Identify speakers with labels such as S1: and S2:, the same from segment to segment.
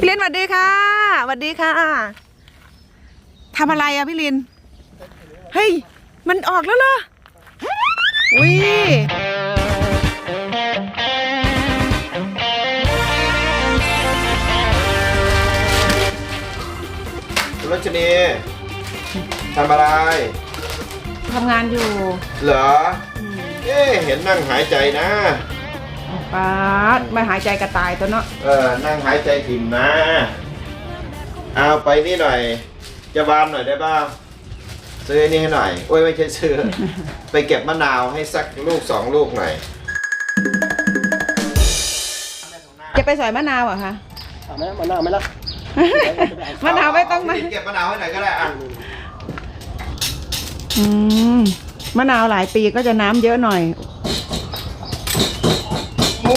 S1: พี่ลินสวัสดีค่ะสวัสดีค่ะทำอะไรอะพี่ลิน เฮ้ย มันออกแล้วเหรออุ้ย
S2: คุณรัชนีทำอะไร
S1: ทำงานอยู่
S2: เหรอ เอ๊ะเห็นนั่งหายใจนะ
S1: ป๊าดไม่หายใจกระต่ายตัวเนาะ
S2: เออ นั่งหายใจถิ่มนะ เอาไปนี่หน่อย จะวานหน่อยได้ป่าวซื้ออนนี่ให้หน่อย โอ้ยไม่ใช่ซื้อ ไปเก็บมะนาวให้สักลูกสองลูกหน่อย
S1: จะไปสอยมะนาวเหรอคะ
S3: เอาไหมมะนาวไหมล่ะ
S1: มะนาวไม่ต้องมา
S2: เาเก็บมะนาวให้หน่อยก็ได้อะ
S1: อืม มะนาวหลายปีก็จะน้ำเยอะหน่อย โอ้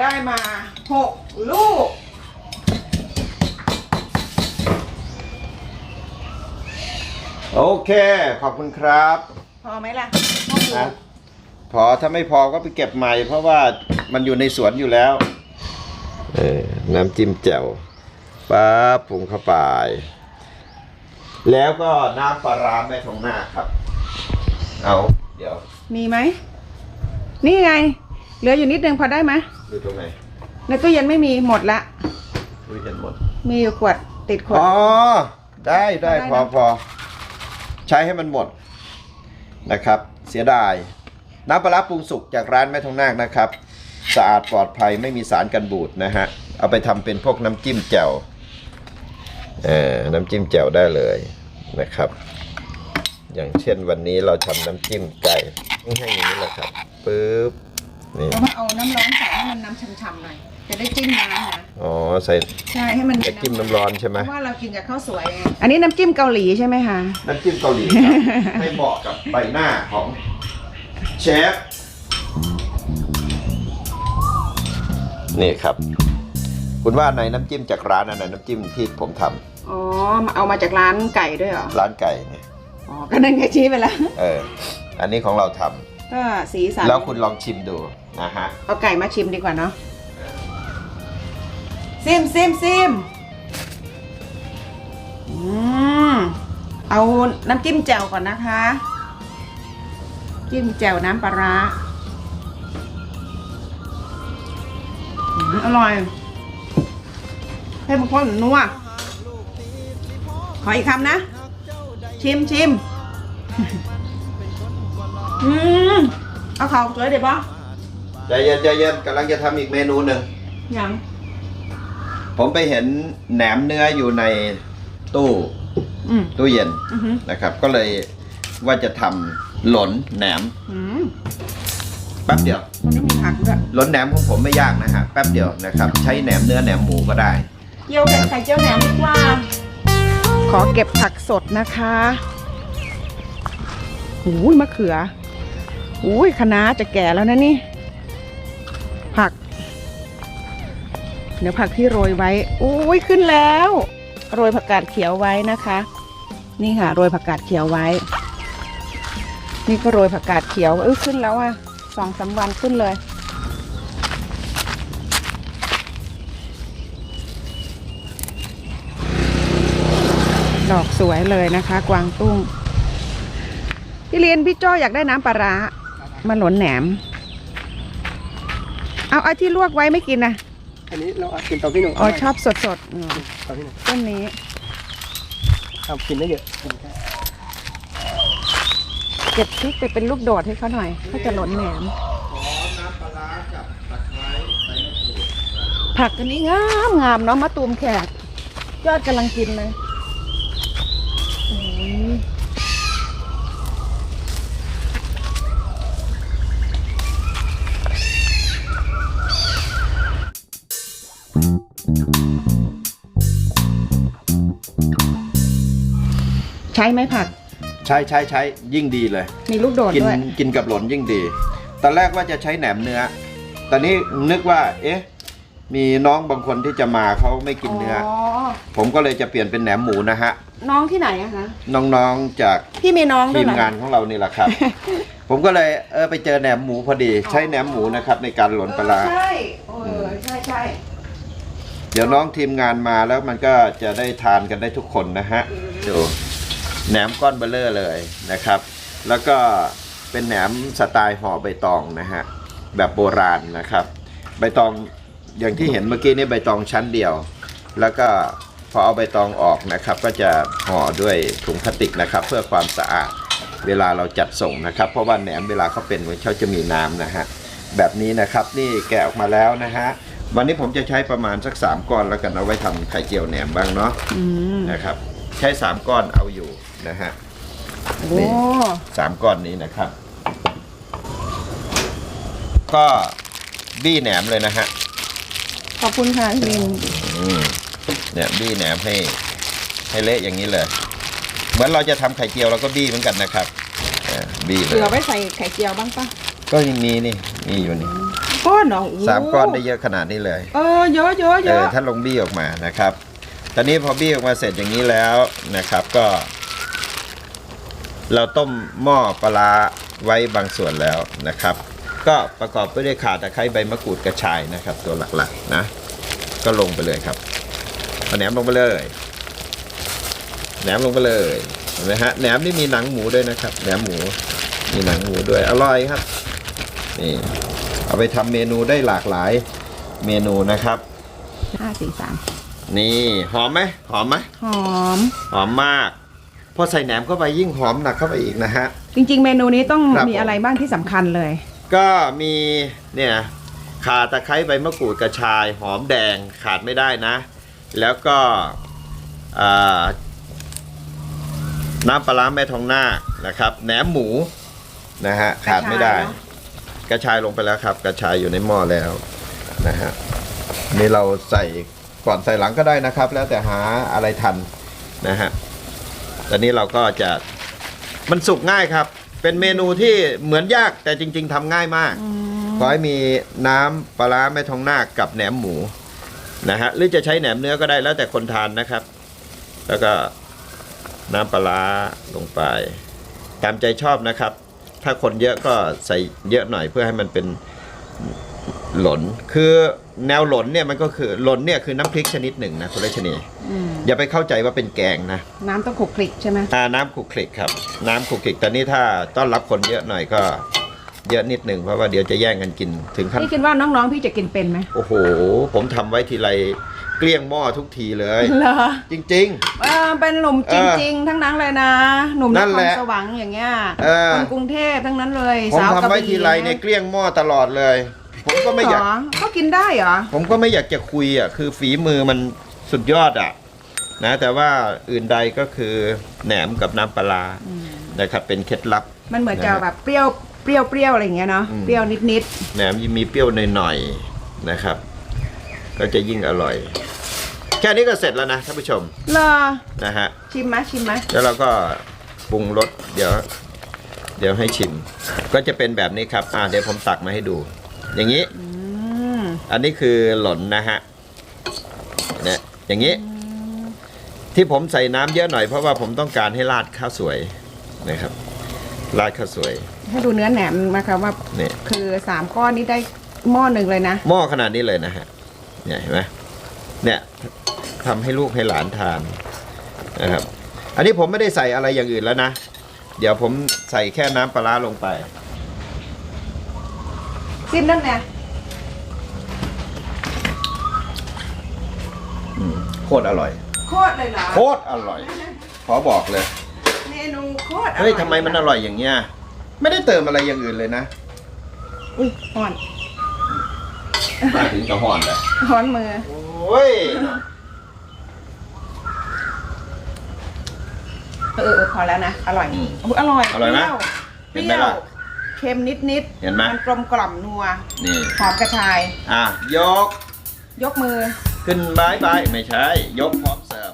S1: ได้มาหกลูก
S2: โอเค ขอบคุณครับ
S1: พอไหมล่ะ
S2: นะพอถ้าไม่พอก็ไปเก็บใหม่ เพราะว่ามันอยู่ในสวนอยู่แล้ว เออน้ำจิ้มแจ่วป๊าบปรุงเข้าไป แล้วก็น้ำปลาร้าแม่ทองหน้าครับ เอาเดี๋ยว
S1: มีไหม นี่ไง เหลืออยู่นิดนึงพอได้ไหม
S2: ดูตรงไหน
S1: ในตู้เย็นไม่มีหมดละ
S2: ดูเห็นหมด
S1: มีอยู่ขวดติดขวด
S2: อ๋อได้ได้
S1: ได้นะ
S2: พอพอใช้ให้มันหมดนะครับ เสียดาย น้ำปลาร้าปรุงสุกจากร้านแม่ทองนาคนะครับ สะอาดปลอดภัยไม่มีสารกันบูดนะฮะ เอาไปทำเป็นพวกน้ำจิ้มแจ่วเออน้ำจิ้มแจ่วได้เลยนะครับ อย่างเช่นวันนี้เราทำน้ำจิ้มไก่ให้อย่างนี้แหละครับปึ๊บนี่
S1: เรามาเอาน้ำร้อนใส่ให้มันน้ำช่ำๆหน่อยจะได้จิ้มน้ำนะ
S2: อ๋อใส่
S1: ใช่ให้มัน
S2: จะจิ้มน้ำร้อนใช่ไหม
S1: เพราะว่าเรากินกับข้าวสวยไงอันนี้น้ำจิ้มเกาหลีใช่ไหมคะ
S2: น้ำจิ้มเกาหลีครับให้เหมาะกับใบหน้าของเชฟนี่ครับ คุณว่าในน้ำจิ้มจากร้านอันไหนน้ำจิ้มที่ผมทำ
S1: อ๋อเอามาจากร้านไก่ด้วยเหรอ
S2: ร้านไก่เนี่ย
S1: อ๋อก็นั่นไงชี้ไปแล้ว
S2: เออ อันนี้ของเราทำ
S1: ก็สีสัน
S2: แล้วคุณลองชิมดูนะฮะ
S1: เอาไก่มาชิมดีกว่าเนาะซิมซิมซิมอืมเอาน้ำจิ้มแจ่วก่อนนะคะ จิ้มแจ่วน้ำปลาร้าอืมอร่อยให้มันข้นนัวขออีกคำนะ ชิมชิมอืมเอาเขาสวยเดี๋ยวปะ
S2: ใจเย็นใจเย็นกำลังจะทำอีกเมนูหนึ่ง
S1: ยัง
S2: ผมไปเห็นแหนมเนื้ออยู่ในตู้
S1: อืม
S2: ตู้เย็น
S1: อือหือ
S2: นะครับ ก็เลยว่าจะทำหลนแหนม
S1: อืม
S2: แป๊บเดียว
S1: มันไม่มีผักด้วย
S2: หลนแหนมของผมไม่ยากนะฮะแป๊บเดียวนะครับ ใช้แหนมเนื้อแหนมหมูก็ได้
S1: เจียวเห็ดไข่เจียวแหนมดีกว่า ขอเก็บผักสดนะคะหูยมะเขือหูยคะน้าจะแก่แล้วนะนี่ ผัก เดี๋ยวผักที่โรยไว้อุ้ยขึ้นแล้ว โรยผักกาดเขียวไว้นะคะ นี่ค่ะ โรยผักกาดเขียวไว้ นี่ก็โรยผักกาดเขียวเออขึ้นแล้วอะสองสามวันขึ้นเลย ดอกสวยเลยนะคะ กวางตุ้ง พี่เรียนพี่โจ้อยากได้น้ำปลาร้ามาหลนแหนม เอาไอ้ที่ลวกไว้ไม่กินนะ
S3: อันนี้เราเอากินตอนพี่หนุ่ม
S1: อ๋อชอบสดสดๆอืม
S3: ตอนพี่หนุ่ม
S1: ต้นนี้
S3: ทำกินได้เยอะกินแค่
S1: เก็บพริกไปเป็นลูกโดดให้เขาหน่อยเขาจะหลนแหนม
S2: น้ำปลาร้ากับตะไคร้ใบมะกรูด
S1: ผักอันนี้งามงามเนาะมะตูมแขกยอดกำลังกินเลย ใช้ไหมผัก
S2: ใช้ใช้ใช้ยิ่งดีเลย
S1: มีลูกโดด
S2: กิน
S1: ด้วย
S2: กินกับหลนยิ่งดี ตอนแรกว่าจะใช้แหนมเนื้อ ตอนนี้นึกว่า เอ๊ะ มีน้องบางคนที่จะมาเขาไม่กินเนื้ออผมก็เลยจะเปลี่ยนเป็นแหนมหมูนะฮะ
S1: น้องที่ไหนอะคะ
S2: น้องๆจาก
S1: พี่มีน้องด้ว
S2: ที
S1: ย
S2: ม
S1: เหรองา
S2: นของเรานี่แหละครับ ผมก็เลยเออไปเจอแหนมหมูพอดี ใช้แหนมหมูนะครับในการหล่นปลาร้า
S1: ใช่ เออ ใช่ใช่
S2: เดี๋ยวน้องทีมงานมาแล้วมันก็จะได้ทานกันได้ทุกคนนะฮะดูแหนมก้อนเบลเลอร์เลยนะครับ แล้วก็เป็นแหนมสไตล์ห่อใบตองนะฮะแบบโบราณนะครับ ใบตองอย่างที่เห็นเมื่อกี้นี่ใบตองชั้นเดียว แล้วก็พอเอาใบตองออกนะครับ ก็จะห่อด้วยถุงพลาสติกนะครับ เพื่อความสะอาดเวลาเราจัดส่งนะครับ เพราะว่าแหนมเวลาเขาเป็นเขาจะมีน้ำนะฮะแบบนี้นะครับนี่แกะออกมาแล้วนะฮะ วันนี้ผมจะใช้ประมาณสัก3ก้อนแล้วกันเอาไว้ทำไข่เจียวแหนมบ้างเนาะ
S1: อืม
S2: นะครับ ใช้3ก้อนเอาอยู่นะฮะ
S1: โอ้
S2: นี่สามก้อนนี้นะครับ ก็บี้แหนมเลยนะฮะ
S1: ขอบคุณค่ะพี่มิน
S2: อืมเนี่ยบี้แหนมให้ให้เละอย่างนี้เลย เหมือนเราจะทำไข่เจียวเราก็บี้เหมือนกันนะครับอ่าบี้เล
S1: เผื่
S2: ย
S1: อไว้ใส่ไข่เจียวบ้างปะ
S2: ก็ยังมีนี่มีอยู่นี่
S1: ก้อนเหรอโสา
S2: มก้อนได้เยอะขนาดนี้เลย
S1: เออเยอะเยอะเย
S2: เออ
S1: อะ
S2: ถ้าลงบี้ออกมานะครับ ตอนนี้พอบี้ออกมาเสร็จอย่างนี้แล้วนะครับก็ เราต้มหม้อปลาร้าไว้บางส่วนแล้วนะครับ ก็ประกอบไปด้วยข่าตะไคร้ใบมะกรูดกระชายนะครับ ตัวหลักๆนะ ก็ลงไปเลยครับเอาแหนมลงไปเลยแหนมลงไปเลยเห็นไหมฮะแหนมนี่มีหนังหมูด้วยนะครับแหนมหมูมีหนังหมูด้วยอร่อยครับนี่ เอาไปทำเมนูได้หลากหลายเมนูนะครับ
S1: ห้าสี่สาม
S2: นี่หอมไหมหอมไหม
S1: หอม
S2: หอมมากพอใส่แหนมเข้าไปยิ่งหอมหนักเข้าไปอีกนะฮะ
S1: จริง ๆ เมนูนี้ต้อง
S2: ครับ
S1: มีอะไรบ้างที่สำคัญเลย
S2: ก็มีเนี่ยข่าตะไคร้ใบมะกรูดกระชายหอมแดงขาดไม่ได้นะ แล้วก็อ่าน้ำปลาร้าแม่ทองนาคนะครับแหนมหมูนะฮะขาดไม่ได้กระชาย ลงไปแล้วครับ กระชายอยู่ในหม้อแล้วนะฮะนี่เราใส่ก่อนใส่หลังก็ได้นะครับ แล้วแต่หาอะไรทันนะฮะตอนนี้เราก็จะมันสุกง่ายครับ เป็นเมนูที่เหมือนยากแต่จริง ๆทำง่ายมากขอให้มีน้ำปลาร้าแม่ทองนาคกับแหนมหมูนะฮะหรือจะใช้แหนมเนื้อก็ได้แล้วแต่คนทานนะครับ แล้วก็น้ำปลาร้าลงไป ตามใจชอบนะครับ ถ้าคนเยอะก็ใส่เยอะหน่อยเพื่อให้มันเป็นหลน คือแนวหลนเนี่ยมันก็คือหลนเนี่ยคือน้ำพริกชนิดหนึ่งนะคุณรัชนี
S1: อืม
S2: อย่าไปเข้าใจว่าเป็นแกงนะ
S1: น้ำต้องขลุกคลิกใช่ไหม
S2: อ่าน้ำขลุกคลิกครับ น้ำขลุกคลิกแต่นี่ถ้าต้อนรับคนเยอะหน่อยก็ เยอะนิดหนึ่งเพราะว่าเดี๋ยวจะแย่งกันกินถึงขั้น
S1: พี่คิดว่าน้องๆพี่จะกินเป็นไหม
S2: โอ้โห ผมทำไว้ทีไร เกลี้ยงหม้อทุกทีเลย
S1: เหรอ
S2: จริง
S1: เออเป็นหนุ่มจริง ๆ ทั้งนั้นเลยนะ หนุ่ม
S2: นั่
S1: น
S2: น
S1: ค
S2: แห
S1: ร
S2: ละ
S1: สวรรค์อย่างเงี้ย
S2: เออ
S1: คนกรุงเทพทั้งนั้นเลย
S2: ๆ ผม
S1: สาวกระ
S2: ทำไว้
S1: บี่
S2: ทีไรเนี่ยเกลี้ยงหม้อตลอดเลย ผมก็ไม่อยาก
S1: เหรเขากินได้เหรอ
S2: ผมก็ไม่อยากจะคุยอะคือฝีมือมันสุดยอดอะนะแต่ว่าอื่นใดก็คือแหนมกับน้ำปลาร้านะครับเป็นเคล็ดลับ
S1: มันเหมือนจะ
S2: นะฮะ
S1: แบบเปรี้ยวเปรี้ยวเปรี้ยวอะไรอย่างเงี้ยเนาะ
S2: อืม
S1: เปรี้ยวนิด
S2: แหนมมีเปรี้ยวหน่อยๆนะครับ ก็จะยิ่งอร่อย แค่นี้ก็เสร็จแล้วนะท่านผู้ชม
S1: ๆเหรอ
S2: นะฮะ
S1: ชิมไหมชิมไหม
S2: แล้วเราก็ปรุงรสเดี๋ยว เดี๋ยวให้ชิม ก็จะเป็นแบบนี้ครับอ่าเดี๋ยวผมตักมาให้ดู อย่างนี้
S1: อืม
S2: อันนี้คือหล่นนะฮะเนี่ยอย่างนี้ ที่ผมใส่น้ำเยอะหน่อยเพราะว่าผมต้องการให้ราดข้าวสวยนะครับราดข้าวสวย
S1: ให้ดูเนื้อแหนมนะคะว่า
S2: เนี่ย
S1: คือสามก้อนนี้ได้หม้อหนึ่งเลยนะ
S2: หม้อขนาดนี้เลยนะฮะ เนี่ยเห็นไหมเนี่ยทำให้ลูกให้หลานทานนะครับ อันนี้ผมไม่ได้ใส่อะไรอย่างอื่นแล้วนะ เดี๋ยวผมใส่แค่น้ำปลาร้าลงไป
S1: ซิมนั่นไง
S2: โคตรอร่อย
S1: โคตรเลยเหรอ
S2: โคตรอร่อย ขอบอกเลย
S1: เมนูโคตรอร่อย
S2: เฮ้ยทำไมมันอร่อยอย่างเงี้ย ไม่ได้เติมอะไรอย่างอื่นเลยนะ
S1: อุ้ยอ่อน
S2: มาถึงกระห่อนเลย
S1: ร้อนมือ
S2: โอ้ย
S1: เออเออพอแล้วนะ อร่อย
S2: อืม
S1: อุ๊ยอร่อย
S2: อร่อยไหม
S1: เป
S2: เห็น
S1: รี้
S2: ไหม
S1: ยว
S2: ล่ะ
S1: เค็มนิดนิดๆ
S2: เห็นไหม
S1: มันกลมกล่อมนัว
S2: นี่
S1: หอมกระชาย
S2: อะ ยก
S1: ยกมือ
S2: ขึ้นบายบาย ไม่ใช่ ยกพร้อมเสิร์ฟ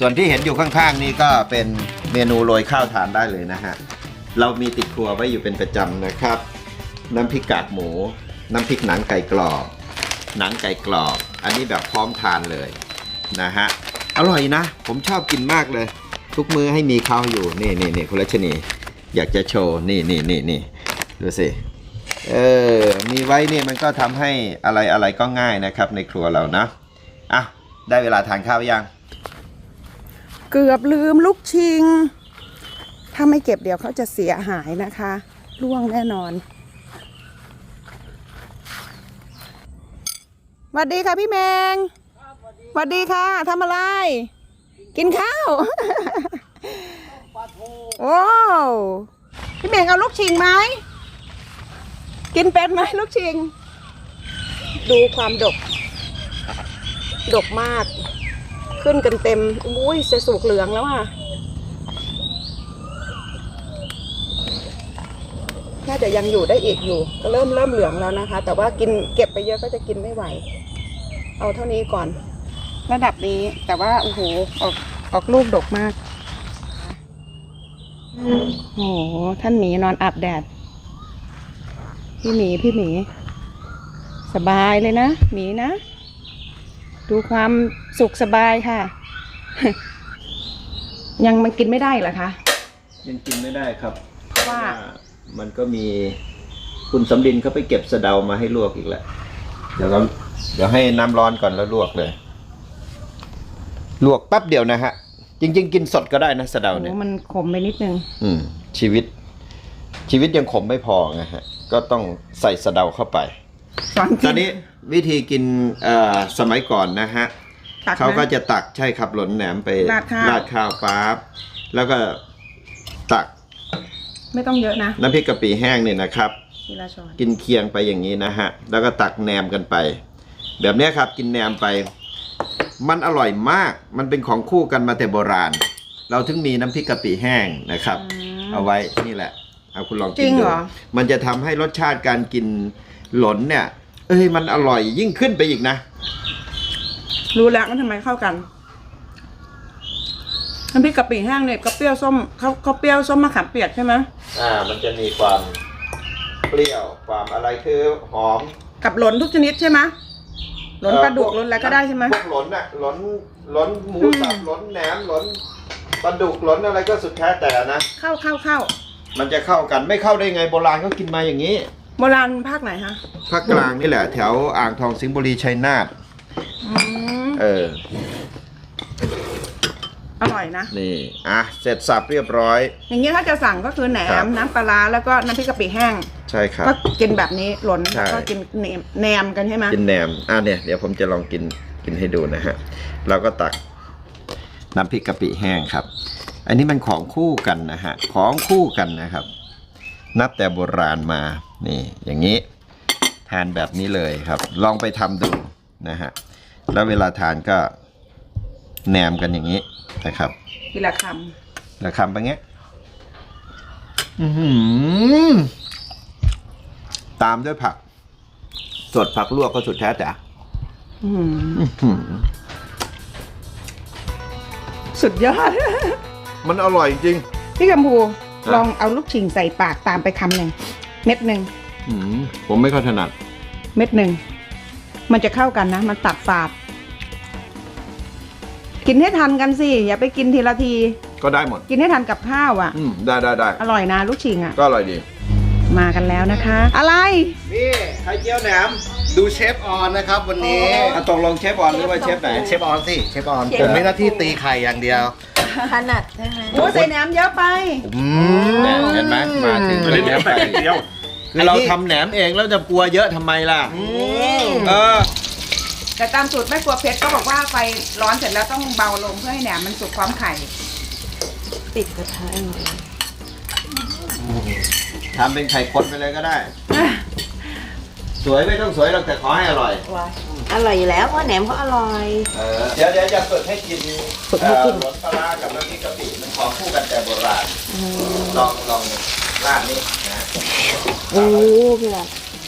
S2: ส่วนที่เห็นอยู่ข้างๆ นี่ก็เป็นเมนูโรยข้าวทานได้เลยนะฮะ เรามีติดครัวไว้อยู่เป็นประจำนะครับ น้ำพริกกากหมู น้ำพริกหนังไก่กรอบ หนังไก่กรอบ อันนี้แบบพร้อมทานเลยนะฮะอร่อยนะ ผมชอบกินมากเลย ทุกมื้อให้มีข้าวอยู่นี่นี่นี่คุณรัชนี อยากจะโชว์นี่นี่นี่นี่ดูสิเออมีไว้เนี่ยมันก็ทำให้อะไรอะไรก็ง่ายนะครับในครัวเรานะอะได้เวลาทานข้าวยัง
S1: เกือบลืมลูกชิง ถ้าไม่เก็บเดี๋ยวเขาจะเสียหายนะคะร่วงแน่นอนสวัสดีค่ะพี่แมงสวัสดีค่ะทำอะไร กินข้าว โอ้พี่แมงเอาลูกชิงไหมกินเป็นไหมลูกชิง ดูความดก ดกมาก ขึ้นกันเต็ม อุ้ยจะสุกเหลืองแล้วอะ น่าจะยังอยู่ได้อีกอยู่ ก็เริ่มเริ่มเหลืองแล้วนะคะ แต่ว่ากินเก็บไปเยอะก็จะกินไม่ไหว เอาเท่านี้ก่อน ระดับนี้แต่ว่าโอ้โหออกออกลูกดกมากโอ้โหท่านหมีนอนอาบแดด พี่หมีพี่หมี สบายเลยนะหมีนะ ดูความสุขสบายค่ะ ยังมันกินไม่ได้เหรอคะ
S2: ยังกินไม่ได้ครับ
S1: เพราะว่า
S2: มันก็มีคุณสำลินเขาไปเก็บสะเดามาให้ลวกอีกแหละเดี๋ยวเราเดี๋ยวให้น้ำร้อนก่อนแล้วลวกเลย ลวกแป๊บเดียวนะฮะ จริง ๆ กินสดก็ได้นะสะเดา
S1: โอ้
S2: เนี่ย
S1: มันขมไปนิดนึง
S2: อืม ชีวิต ชีวิตยังขมไม่พอไงฮะ ก็ต้องใส่สะเดาเข้าไป
S1: สอน
S2: ตอนนี้วิธีกินเอ่อสมัยก่อนนะฮะ
S1: ตัก
S2: เขาก็
S1: นะ
S2: จะตักใช่ครับหล่นแหนมไป
S1: ราดข้าว
S2: ดข้าวปั๊บแล้วก็ตัก
S1: ไม่ต้องเยอะนะ
S2: น้ำพริกกะปิแห้งเนี่ยนะครับ
S1: ทีละช้อน
S2: กินเคียงไปอย่างนี้นะฮะ แล้วก็ตักแหนมกันไป แบบเนี้ยครับกินแหนมไป มันอร่อยมาก มันเป็นของคู่กันมาแต่โบราณ เราถึงมีน้ำพริกกะปิแห้งนะครับเอาไว้นี่แหละ เอาคุณลอง
S1: จ
S2: กิ
S1: ริ
S2: น
S1: ง
S2: ดู
S1: เหรอ
S2: มันจะทำให้รสชาติการกินหลนเนี่ย เอ้ยมันอร่อยยิ่งขึ้นไปอีกนะ
S1: รู้แล้วมันทำไมเข้ากัน น้ำพริกกะปิแห้งเนี่ยก็เปรี้ยวส้มเขาเขาเปรี้ยวส้มมะขามเปียกใช่ไหม
S2: อ่า มันจะมีความเปรี้ยวความอะไรคือหอม
S1: กับหลนทุกชนิดใช่ไหมหลนปลาดุกหลนอะไรก็ได้ใช่ไหม
S2: พวกหลนน่ะหลนหลนหมู
S1: อืม
S2: สับหลนแหนมหลนปลาดุกหลนอะไรก็สุดแท้แต่นะ
S1: เข้าเข้าเข้า
S2: มันจะเข้ากันไม่เข้าได้ไงโบราณเขากินมาอย่างนี้
S1: โบราณภาคไหนฮะ
S2: ภาคกลางนี่แหละ แถวอ่างทองสิงห์บุรีชัยนาท
S1: อืม
S2: เออ
S1: อร่อยนะ
S2: นี่ อะ เสร็จสับเรียบร้อย
S1: อย่างนี้ถ้าจะสั่งก็คือแหน
S2: ครั
S1: ม
S2: บ
S1: น้ำปลาร้าแล้วก็น้ำพริกกะปิแห้ง
S2: ใช่ครับ
S1: ก็กินแบบนี้หลน
S2: ใช่
S1: แล้วก็กินแหนมแหนมกันใช่ไหม
S2: กินแหนม อะเนี่ย เดี๋ยวผมจะลองกิน กินให้ดูนะฮะ เราก็ตักน้ำพริกกะปิแห้งครับ อันนี้มันของคู่กันนะฮะ ของคู่กันนะครับ นับแต่โบราณมา นี่ อย่างนี้ ทานแบบนี้เลยครับ ลองไปทำดูนะฮะ แล้วเวลาทานก็แหนมกันอย่างนี้ นะครับ
S1: ทีละค
S2: แล้วคำไปเงี้ยอื้อหือตามด้วยผัก สดผักลวกก็สุดแท้แต่ำ
S1: อื้อหือ
S2: อื้อหือ
S1: สุดยอด
S2: มันอร่อยจริง
S1: พี่กัมพู
S2: ครับ
S1: ลองเอาลูกชิงใส่ปากตามไปคำหนึ่งเม็ดหนึ่ง
S2: อืมผมไม่ค่อยถนัด
S1: เม็ดหนึ่ง มันจะเข้ากันนะ มันตัดฝาด กินให้ทันกันสิ อย่าไปกินทีละที
S2: ก็ได้หมด
S1: กินให้ทันกับข้าวอะ
S2: อืมได้ได้ได้
S1: อร่อยนะลูกชิงอะ
S2: ก็อร่อยดี
S1: มากันแล้วนะคะ อะไร
S2: นี่ไข่เจียวแหนม
S4: ดูเชฟออนนะครับวันนี้
S2: อะตกลงเชฟออนหรือว่าเชฟไหน
S4: เชฟออนสิ เชฟออน ผมมีหน้าที่ตีไข่อย่างเดียว
S5: ถนัดใช่ไหม
S1: โอ้ใส่แหนมเยอะไป
S4: อืม
S2: เนี่ยเห็นไหมมาถึง
S3: อันนี้แหนมแต่ไข่เจียว
S2: คือเราทำแหนมเองแล้วจะกลัวเยอะทำไมล่ะเออ
S1: แต่ตามสูตรแม่ครัวเพชรก็บอกว่าไฟร้อนเสร็จแล้วต้องเบาลงเพื่อให้แหนมมันสุกพร้อมไข่
S5: ปิดกระทะหน่อย
S2: ทำเป็นไข่คนไปเลยก็ได้ สวยไม่ต้องสวยหรอกแต่ขอให้อร่อย
S5: ว้าอร่อยอยู่แล้วเพราะแหนมเขาอร่อย
S2: เออเดี๋ยวเดี๋ยวจะฝึกให้กิน
S5: ฝึกให้กิน
S2: เอ่อหลนปลาร้ากับน้ำพริกกะปิมันของคู่กันแต่โบราณลองลองราดนี่นะ
S5: โอ้พี่ละ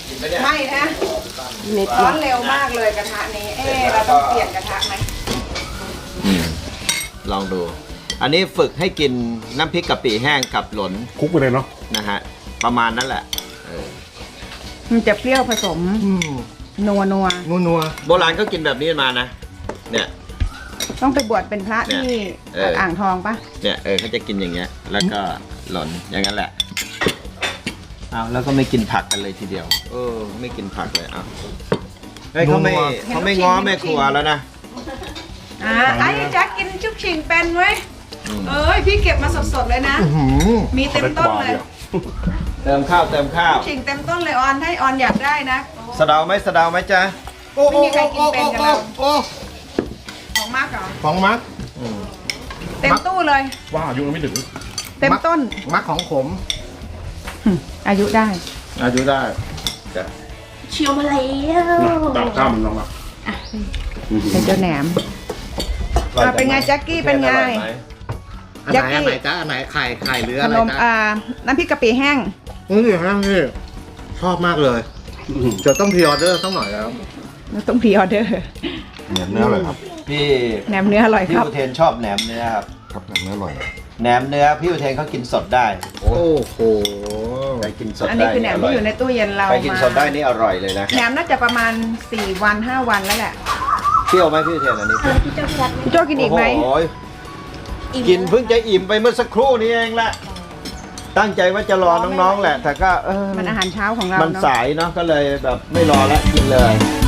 S2: กินไหมเนี่ย
S1: ไม่นะ
S5: เม็ด
S1: ร้อนเร็วมากเลยกระทะนี้ เอ๊ะเราต้องเปลี่ยนกระทะไหม
S2: อืมลองดู อันนี้ฝึกให้กินน้ำพริกกะปิแห้งกับหลน
S3: คุกไปเลยเนาะ
S2: นะฮะ ประมาณนั้นแหละเออ
S1: มันจะเปรี้ยวผสม
S4: อืม
S1: นัวนัว
S4: นัวนัว
S2: โบราณก็กินแบบนี้มานะ เนี่ย
S1: ต้องไปบวชเป็นพระที่
S2: เออ
S1: อ่างทองปะ
S2: เนี่ยเออเขาจะกินอย่างเงี้ย แล้วก็หล่นอย่างนั้นแหละเอาแล้วก็ไม่กินผักกันเลยทีเดียว เออ ไม่กินผักเลยเอาเฮ้ยเขาไม่เขาไม่ง้อแม่ครัวแล้วนะ
S1: อ่าไอ้แจ็คกินชุบชิงเป็นเว้ย
S2: อืม
S1: เอ้ยพี่เก็บมาสดๆเลยนะ
S4: อื้อหือ
S1: มีเต็มต้นเลย
S2: เติมข้าวเติมข้าว
S1: ชิงเต็มต้นเลยออนให้ออนอยากได้นะ
S2: สะเดาไหมสะเดาไหมจ๊ะ
S4: โอ้
S1: ไม่มีใครกินเป็นกับเรา
S4: โอ้
S1: ของมากเหรอ
S4: ของมัก
S1: เต็มตู้เลย
S3: ว่าอายุยังไม่ถึง
S1: เต็มต้น
S4: มักของผม
S1: หึ อายุได้
S2: อายุได้จ้ะ
S5: เชียวมาแล้ว
S3: ตามข้ามมันลงมา
S1: เป็นเจ้าแหนมอะเป็นไงแจ็คกี้เป็นไง
S2: อร่อยหม
S4: อัน
S1: ยัก
S4: ไหน
S1: ษ์
S4: อันไหนจ้าอันไหนไข่ไข่หรือ
S1: ข
S4: อะไร
S1: นม
S4: จ้า
S1: อ่าน้ำพริกกะปิแห้ง
S4: นี่ฮะนี่ชอบมากเลยจะต้องพรีออเดอร์สักหน่อยแล้ว
S1: เราต้องพรีออเดอร์
S4: เหนียวเนื้อเลยครับ
S2: พี่
S1: แหนมเนื้ออร่อย
S2: พี่
S1: ครับ
S2: อุเทนชอบแหนมเนื้อครับ
S4: ครับเนื้ออร่อย
S2: แหนมเนื้อพี่อุเทนเขากินสดได้
S4: โอ้โห
S2: ใคร กินสด
S1: อัน
S2: ได้
S1: นี้คือแหนมที่อยู่ในตู้เย็นเรา
S2: ใครกิน
S1: มา
S2: สดได้นี่อร่อยเลยนะ
S1: แหนมน่าจะประมาณ 4 วัน 5 วันแล้วแหละ
S2: เปรี้ยวไหมพี่อุเทนอันนี้เปรี้ยว
S1: พี่โจกินอีกไหม
S2: โอ้ยกินเพิ่งจะอิ่มไปเมื่อสักครู่นี้เองแหละตั้งใจว่าจะรอน้องๆแหละ แต่ก็เออ
S1: มันอาหารเช้าของเรา
S2: มัน
S1: เนาะ
S2: สายเนาะก็เลยแบบไม่รอแล้วกินเลย
S1: อ